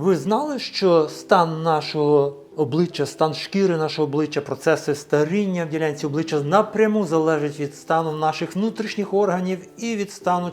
Ви знали, що стан нашого обличчя, стан шкіри нашого обличчя, процеси старіння в ділянці обличчя напряму залежать від стану наших внутрішніх органів і від стану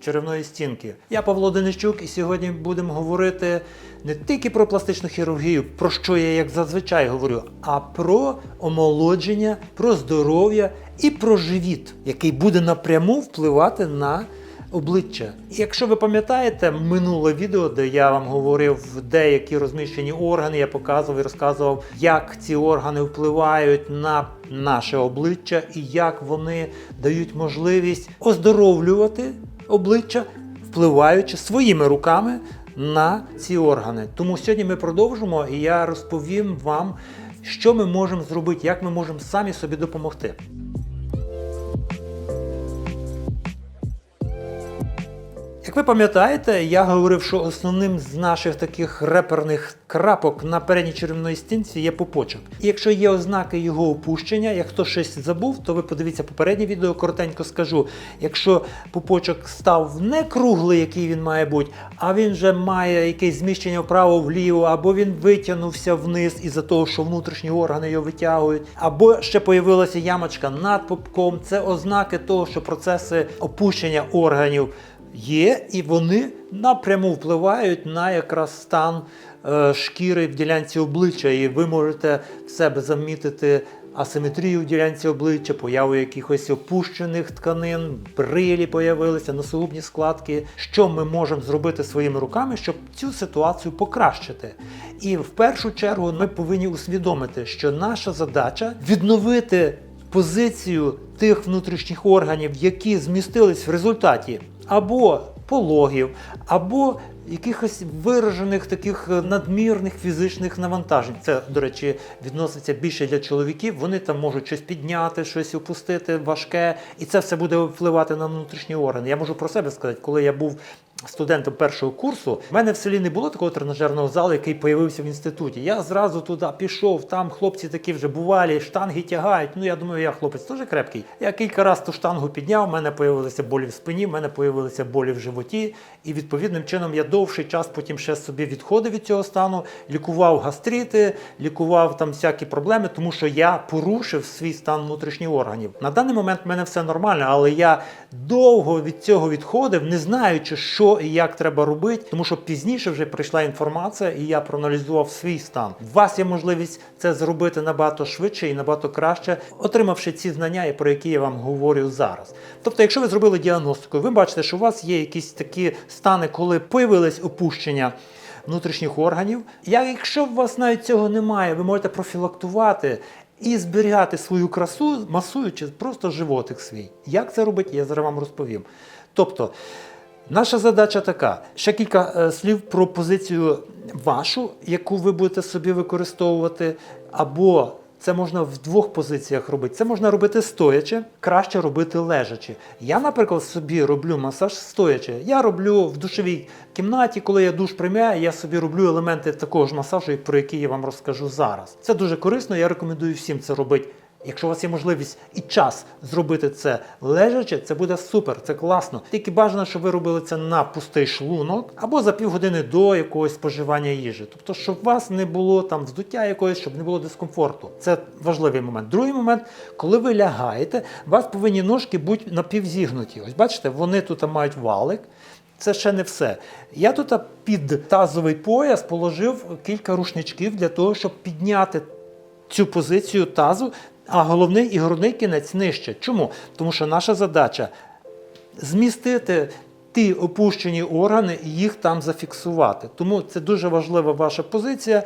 черевної стінки. Я Павло Денищук, і сьогодні будемо говорити не тільки про пластичну хірургію, про що я як зазвичай говорю, а про омолодження, про здоров'я і про живіт, який буде напряму впливати на обличчя. Якщо ви пам'ятаєте минуле відео, де я вам говорив деякі розміщені органи, я показував і розказував, як ці органи впливають на наше обличчя і як вони дають можливість оздоровлювати обличчя, впливаючи своїми руками на ці органи. Тому сьогодні ми продовжимо, і я розповім вам, що ми можемо зробити, як ми можемо самі собі допомогти. Як ви пам'ятаєте, я говорив, що основним з наших таких реперних крапок на передній черевної стінці є пупочок. І якщо є ознаки його опущення, як хто щось забув, то ви подивіться попереднє відео, коротенько скажу. Якщо пупочок став не круглий, який він має бути, а він вже має якесь зміщення вправо-вліво, або він витягнувся вниз із-за того, що внутрішні органи його витягують, або ще появилася ямочка над пупком, це ознаки того, що процеси опущення органів є, і вони напряму впливають на якраз стан е, шкіри в ділянці обличчя. І ви можете в себе замітити асиметрію в ділянці обличчя, появу якихось опущених тканин, брилі появилися, носогубні складки. Що ми можемо зробити своїми руками, щоб цю ситуацію покращити? І в першу чергу ми повинні усвідомити, що наша задача відновити позицію тих внутрішніх органів, які змістились в результаті або пологів, або якихось виражених таких е, надмірних фізичних навантажень. Це, до речі, відноситься більше для чоловіків. Вони там можуть щось підняти, щось опустити важке, і це все буде впливати на внутрішні органи. Я можу про себе сказати, коли я був студентом першого курсу, в мене в селі не було такого тренажерного залу, який появився в інституті. Я зразу туди пішов, там хлопці такі вже бувалі, штанги тягають. Ну я думаю, я хлопець теж крепкий. Я кілька разів ту штангу підняв, в мене появилися болі в спині, в мене появилися болі в животі, і відповідним чином я довший час потім ще собі відходив від цього стану, лікував гастрити, лікував там всякі проблеми, тому що я порушив свій стан внутрішніх органів. На даний момент в мене все нормально, але я довго від цього відходив, не знаючи, що і як треба робити, тому що пізніше вже прийшла інформація, і я проаналізував свій стан. У вас є можливість це зробити набагато швидше і набагато краще, отримавши ці знання, про які я вам говорю зараз. Тобто, якщо ви зробили діагностику, ви бачите, що у вас є якісь такі стани, коли появились опущення. Внутрішніх органів. Якщо у вас навіть цього немає, ви можете профілактувати і зберігати свою красу, масуючи просто животик свій. Як це робити, я зараз вам розповім. Тобто, наша задача така: ще кілька е, слів про позицію вашу, яку ви будете собі використовувати, або це можна в двох позиціях робити. Це можна робити стоячи, краще робити лежачи. Я, наприклад, собі роблю масаж стоячи. Я роблю в душовій кімнаті, коли я душ приймаю, я собі роблю елементи такого ж масажу, про які я вам розкажу зараз. Це дуже корисно, я рекомендую всім це робити. Якщо у вас є можливість і час зробити це лежачи, це буде супер, це класно. Тільки бажано, щоб ви робили це на пустий шлунок або за півгодини до якогось споживання їжі. Тобто, щоб у вас не було там вздуття якоїсь, щоб не було дискомфорту. Це важливий момент. Другий момент, коли ви лягаєте, у вас повинні ножки бути напівзігнуті. Ось бачите, вони тут мають валик. Це ще не все. Я тут під тазовий пояс положив кілька рушничків для того, щоб підняти цю позицію тазу, а головний і грудний кінець нижче. Чому? Тому що наша задача змістити ті опущені органи і їх там зафіксувати. Тому це дуже важлива ваша позиція,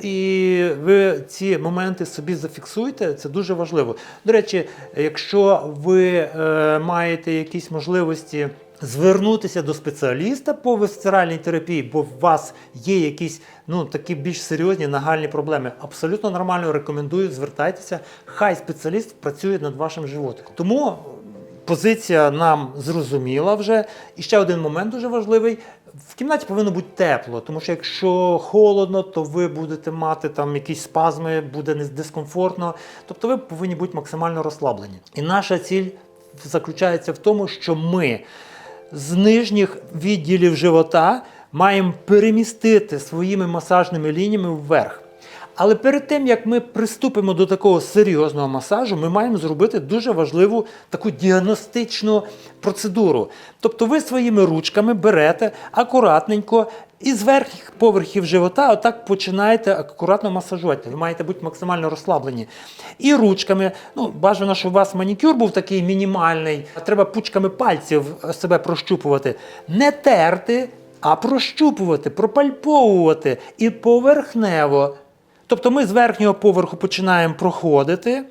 і ви ці моменти собі зафіксуєте. Це дуже важливо. До речі, якщо ви е, маєте якісь можливості. Звернутися до спеціаліста по висцеральній терапії, бо у вас є якісь ну такі більш серйозні нагальні проблеми. Абсолютно нормально рекомендую, звертайтеся. Хай спеціаліст працює над вашим животиком. Тому позиція нам зрозуміла вже. І ще один момент дуже важливий. В кімнаті повинно бути тепло, тому що якщо холодно, то ви будете мати там якісь спазми, буде дискомфортно. Тобто ви повинні бути максимально розслаблені. І наша ціль заключається в тому, що ми з нижніх відділів живота маємо перемістити своїми масажними лініями вверх. Але перед тим як ми приступимо до такого серйозного масажу, ми маємо зробити дуже важливу таку діагностичну процедуру. Тобто ви своїми ручками берете акуратненько і з верхніх поверхів живота отак починаєте акуратно масажувати. Ви маєте бути максимально розслаблені. І ручками, ну бажано, щоб у вас манікюр був такий мінімальний, треба пучками пальців себе прощупувати. Не терти, а прощупувати, пропальповувати і поверхнево. Тобто ми з верхнього поверху починаємо проходити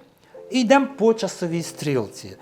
і йдемо по часовій стрілці.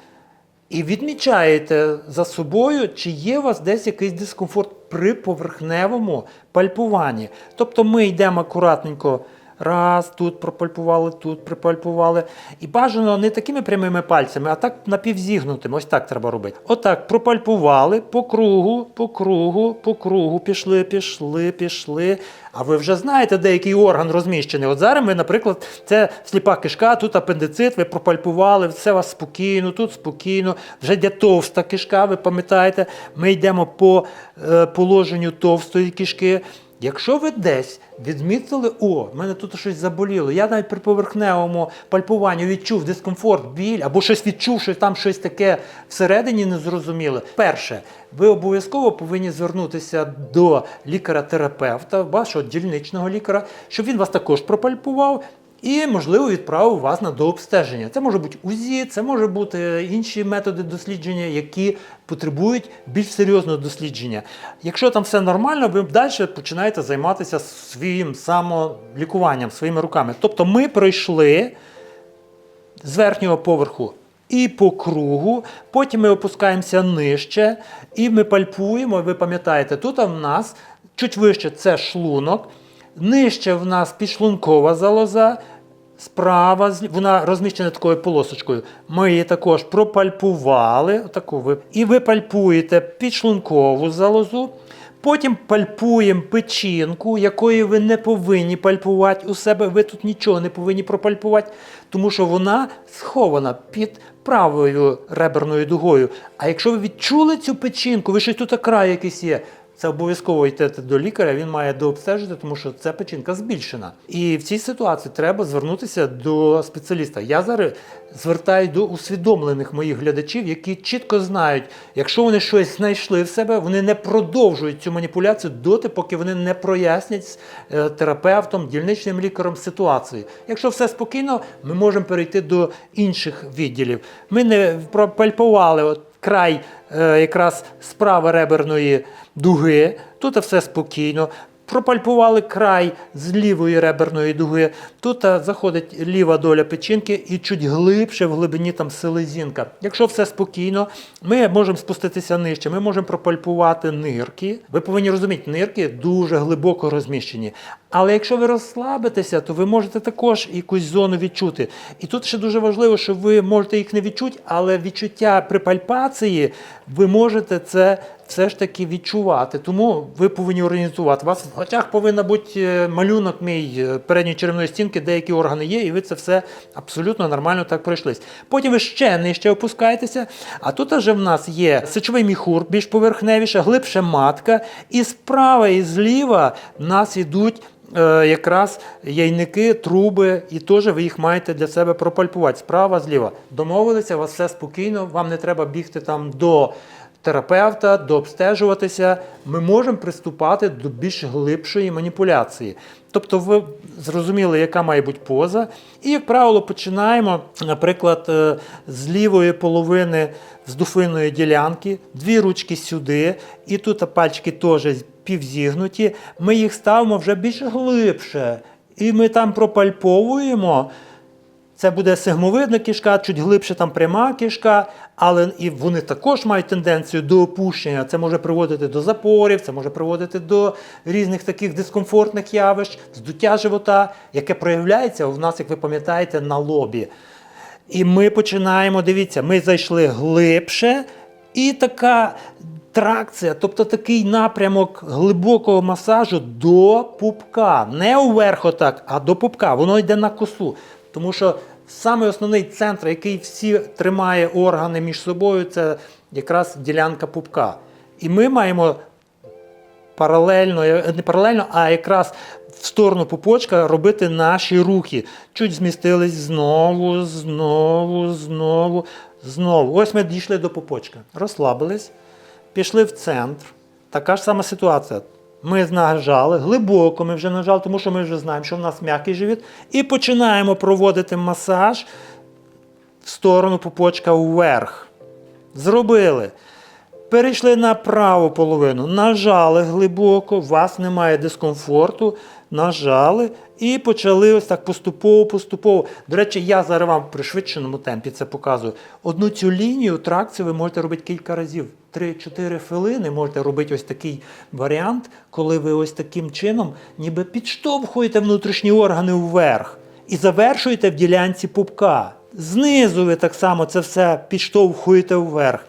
І відмічаєте за собою, чи є у вас десь якийсь дискомфорт при поверхневому пальпуванні. Тобто ми йдемо акуратненько. Раз, тут пропальпували, тут припальпували. І бажано не такими прямими пальцями, а так напівзігнутими. Ось так треба робити. Отак пропальпували по кругу, по кругу, по кругу. Пішли, пішли, пішли. А ви вже знаєте, де який орган розміщений. От зараз ми, наприклад, це сліпа кишка, тут апендицит, ви пропальпували, все у вас спокійно, тут спокійно. Вже йде товста кишка, ви пам'ятаєте, ми йдемо по е, положенню товстої кишки. Якщо ви десь відмітили, о, в мене тут щось заболіло, я навіть при поверхневому пальпуванні відчув дискомфорт, біль, або щось відчув, що там щось таке всередині незрозуміле. Перше, ви обов'язково повинні звернутися до лікаря-терапевта, вашого дільничного лікаря, щоб він вас також пропальпував. І, можливо, відправив вас на дообстеження. Це може бути УЗІ, це може бути інші методи дослідження, які потребують більш серйозного дослідження. Якщо там все нормально, ви далі починаєте займатися своїм самолікуванням, своїми руками. Тобто ми пройшли з верхнього поверху і по кругу, потім ми опускаємося нижче і ми пальпуємо. Ви пам'ятаєте, тут в нас чуть вище це шлунок, нижче в нас підшлункова залоза. Справа вона розміщена такою полосочкою. Ми її також пропальпували. Отаку ви. І ви пальпуєте підшлункову залозу. Потім пальпуємо печінку, якої ви не повинні пальпувати у себе. Ви тут нічого не повинні пропальпувати, тому що вона схована під правою реберною дугою. А якщо ви відчули цю печінку, ви щось тут край якийсь є. Це обов'язково йдете до лікаря, він має дообстежити, тому що ця печінка збільшена. І в цій ситуації треба звернутися до спеціаліста. Я зараз звертаю до усвідомлених моїх глядачів, які чітко знають, якщо вони щось знайшли в себе, вони не продовжують цю маніпуляцію доти, поки вони не прояснять з е, терапевтом, дільничним лікарем ситуацію. Якщо все спокійно, ми можемо перейти до інших відділів. Ми не пропальпували край е, якраз справа реберної дуги, тут все спокійно. Пропальпували край з лівої реберної дуги. Тут е, заходить ліва доля печінки і чуть глибше в глибині там селезінка. Якщо все спокійно, ми можемо спуститися нижче, ми можемо пропальпувати нирки. Ви повинні розуміти, нирки дуже глибоко розміщені. Але якщо ви розслабитеся, то ви можете також якусь зону відчути. І тут ще дуже важливо, що ви можете їх не відчути, але відчуття при пальпації ви можете це все ж таки відчувати. Тому ви повинні орієнтувати. У вас в очах повинен бути е, малюнок мій е, передньої черевної стінки, деякі органи є, і ви це все абсолютно нормально так пройшлись. Потім ви ще нижче опускаєтеся, а тут вже в нас є сечовий міхур, більш поверхневіше, глибше матка, і справа і зліва нас йдуть е, якраз яйники, труби, і теж ви їх маєте для себе пропальпувати справа, зліва. Домовилися, у вас все спокійно, вам не треба бігти там до терапевта, дообстежуватися. Ми можемо приступати до більш глибшої маніпуляції. Тобто ви зрозуміли, яка має бути поза. І, як правило, починаємо, наприклад, е, з лівої половини вздуфинної ділянки, дві ручки сюди, і тут пальчики теж півзігнуті. Ми їх ставимо вже більш глибше. І ми там пропальповуємо. Це буде сегмовидна кишка, чуть глибше там пряма кишка, але і вони також мають тенденцію до опущення. Це може приводити до запорів, це може приводити до різних таких дискомфортних явищ, здуття живота, яке проявляється у нас, як ви пам'ятаєте, на лобі. І ми починаємо, дивіться, ми зайшли глибше, і така тракція, тобто такий напрямок глибокого масажу до пупка. Не уверх отак, а до пупка. Воно йде на косу. Тому що саме основний центр, який всі тримає органи між собою, це якраз ділянка пупка. І ми маємо паралельно, е, не паралельно, а якраз в сторону пупочка робити наші рухи. Чуть змістились знову, знову, знову, знову. Ось ми дійшли до пупочка. Розслабились, пішли в центр. Така ж сама ситуація. Ми нажали, глибоко ми вже нажали, тому що ми вже знаємо, що в нас м'який живіт. І починаємо проводити масаж в сторону пупочка вверх. Зробили. Перейшли на праву половину, нажали глибоко, у вас немає дискомфорту, нажали і почали ось так поступово-поступово. До речі, я зараз вам в пришвидшеному темпі це показую. Одну цю лінію тракцію ви можете робити кілька разів. 3-4 хвилини можете робити ось такий варіант, коли ви ось таким чином ніби підштовхуєте внутрішні органи вверх і завершуєте в ділянці пупка. Знизу ви так само це все підштовхуєте вверх.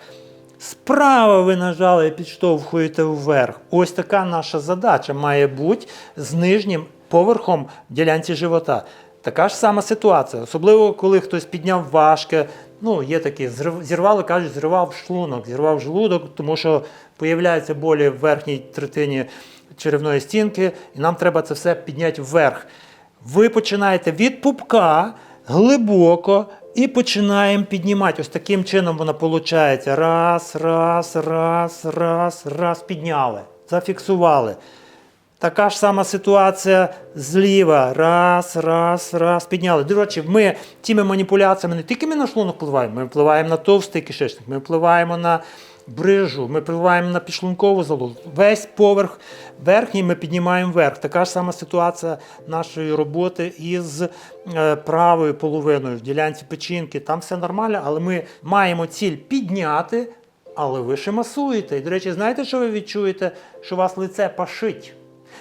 Справа ви нажали і підштовхуєте вверх. Ось така наша задача має бути з нижнім поверхом ділянці живота. Така ж сама ситуація, особливо коли хтось підняв важке. Ну, є такі, зірвали, кажуть, зривав шлунок, зірвав желудок, тому що появляються болі в верхній третині черевної стінки, і нам треба це все підняти вверх. Ви починаєте від пупка глибоко і починаємо піднімати. Ось таким чином вона виходить. Раз, раз, раз, раз, раз, підняли, зафіксували. Така ж сама ситуація зліва. Раз, раз, раз, підняли. До речі, ми тими маніпуляціями не тільки ми на шлунок впливаємо, ми впливаємо на товстий кишечник, ми впливаємо на брижу, ми впливаємо на підшлункову залозу. Весь поверх верхній ми піднімаємо вверх. Така ж сама ситуація нашої роботи із е, правою половиною в ділянці печінки. Там все нормально, але ми маємо ціль підняти, але ви ще масуєте. І, до речі, знаєте, що ви відчуєте? Що у вас лице пашить.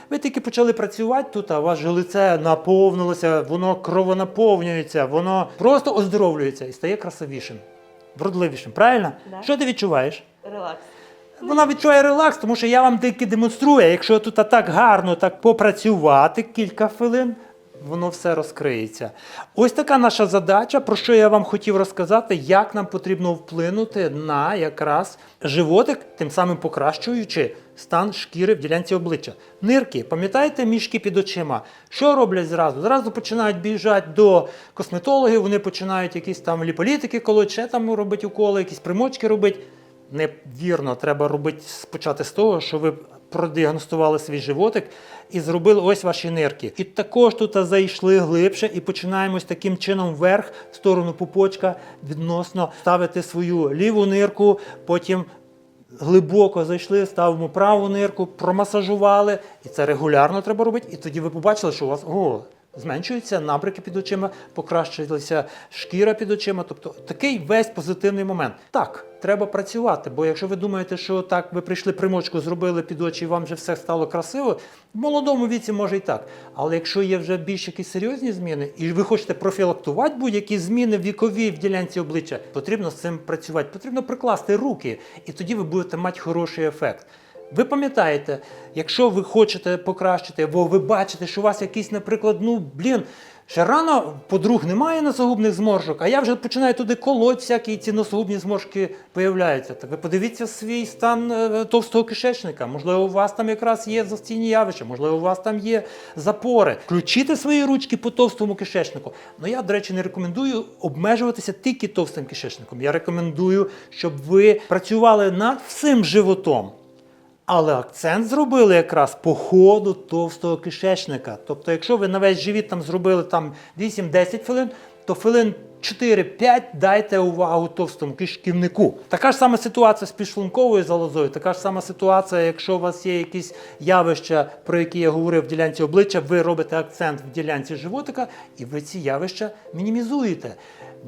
Ви тільки почали працювати тут, а ваше лице наповнилося, воно кровонаповнюється, воно просто оздоровлюється і стає красивішим, вродливішим. Правильно? Да. Що ти відчуваєш? Релакс. Вона відчуває релакс, тому що я вам тільки демонструю. Якщо тут так гарно так попрацювати кілька хвилин, воно все розкриється. Ось така наша задача, про що я вам хотів розказати, як нам потрібно вплинути на якраз животик, тим самим покращуючи стан шкіри в ділянці обличчя. Нирки, пам'ятаєте мішки під очима? Що роблять зразу? Зразу починають біжати до косметологів, вони починають якісь там ліполітики колоть, ще там робити уколи, якісь примочки робити. Невірно, треба робити спочати з того, що ви продіагностували свій животик і зробили ось ваші нирки. І також тут зайшли глибше і починаємо таким чином вверх в сторону пупочка відносно ставити свою ліву нирку, потім глибоко зайшли, ставимо праву нирку, промасажували. І це регулярно треба робити. І тоді ви побачили, що у вас о, зменшуються набряки під очима, покращилася шкіра під очима. Тобто такий весь позитивний момент. Так, треба працювати, бо якщо ви думаєте, що так ви прийшли примочку, зробили під очі, і вам вже все стало красиво, в молодому віці може і так. Але якщо є вже більш якісь серйозні зміни, і ви хочете профілактувати будь-які зміни вікові в ділянці обличчя, потрібно з цим працювати, потрібно прикласти руки, і тоді ви будете мати хороший ефект. Ви пам'ятаєте, якщо ви хочете покращити, або ви бачите, що у вас якийсь, наприклад, ну блін, ще рано подруг немає носогубних зморшок, а я вже починаю туди колоть, всякі ці носогубні зморшки появляються. Так ви подивіться свій стан е, товстого кишечника. Можливо, у вас там якраз є застійні явища, можливо, у вас там є запори. Включите свої ручки по товстому кишечнику. Ну я, до речі, не рекомендую обмежуватися тільки товстим кишечником. Я рекомендую, щоб ви працювали над всім животом. Але акцент зробили якраз по ходу товстого кишечника. Тобто, якщо ви на весь живіт там зробили там 8-10 хвилин, то хвилин 4-5 дайте увагу товстому кишківнику. Така ж сама ситуація з підшлунковою залозою, така ж сама ситуація, якщо у вас є якісь явища, про які я говорив в ділянці обличчя, ви робите акцент в ділянці животика, і ви ці явища мінімізуєте.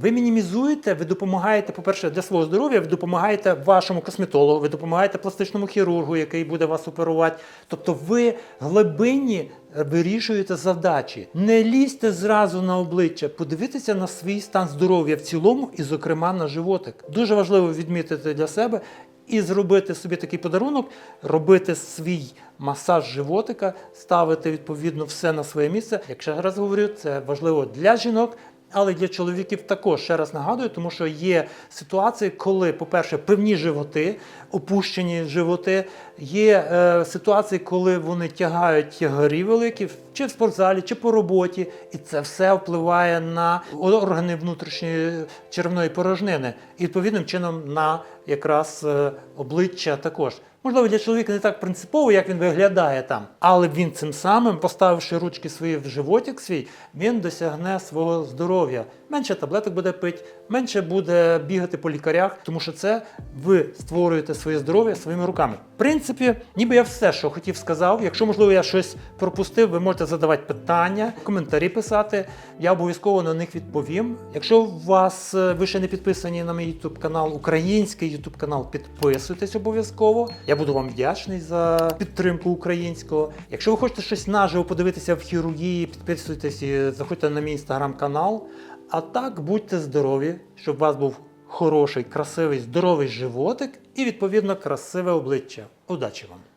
Ви мінімізуєте, ви допомагаєте, по-перше, для свого здоров'я, ви допомагаєте вашому косметологу, ви допомагаєте пластичному хірургу, який буде вас оперувати. Тобто ви глибинні вирішуєте задачі. Не лізьте зразу на обличчя, подивіться на свій стан здоров'я в цілому і, зокрема, на животик. Дуже важливо відмітити для себе і зробити собі такий подарунок, робити свій масаж животика, ставити відповідно все на своє місце. Як ще раз говорю, це важливо для жінок Але для чоловіків також ще раз нагадую, тому що є ситуації, коли, по-перше, певні животи, опущені животи, є е, ситуації, коли вони тягають тягарі великі, чи в спортзалі, чи по роботі, і це все впливає на органи внутрішньої черевної порожнини, і відповідним чином на якраз е, обличчя також. Можливо, для чоловіка не так принципово, як він виглядає там, але він цим самим, поставивши ручки свої в животик свій, він досягне свого здоров'я. Менше таблеток буде пити, менше буде бігати по лікарях, тому що це ви створюєте своє здоров'я своїми руками. В принципі, ніби я все, що хотів, сказав. Якщо можливо я щось пропустив, ви можете задавати питання, коментарі писати. Я обов'язково на них відповім. Якщо у вас е, ви ще не підписані на мій YouTube канал, український YouTube канал, підписуйтесь обов'язково. Я буду вам вдячний за підтримку українського. Якщо ви хочете щось наживо подивитися в хірургії, підписуйтесь і заходьте на мій інстаграм-канал. А так будьте здорові, щоб у вас був хороший, красивий, здоровий животик і відповідно красиве обличчя. Удачі вам!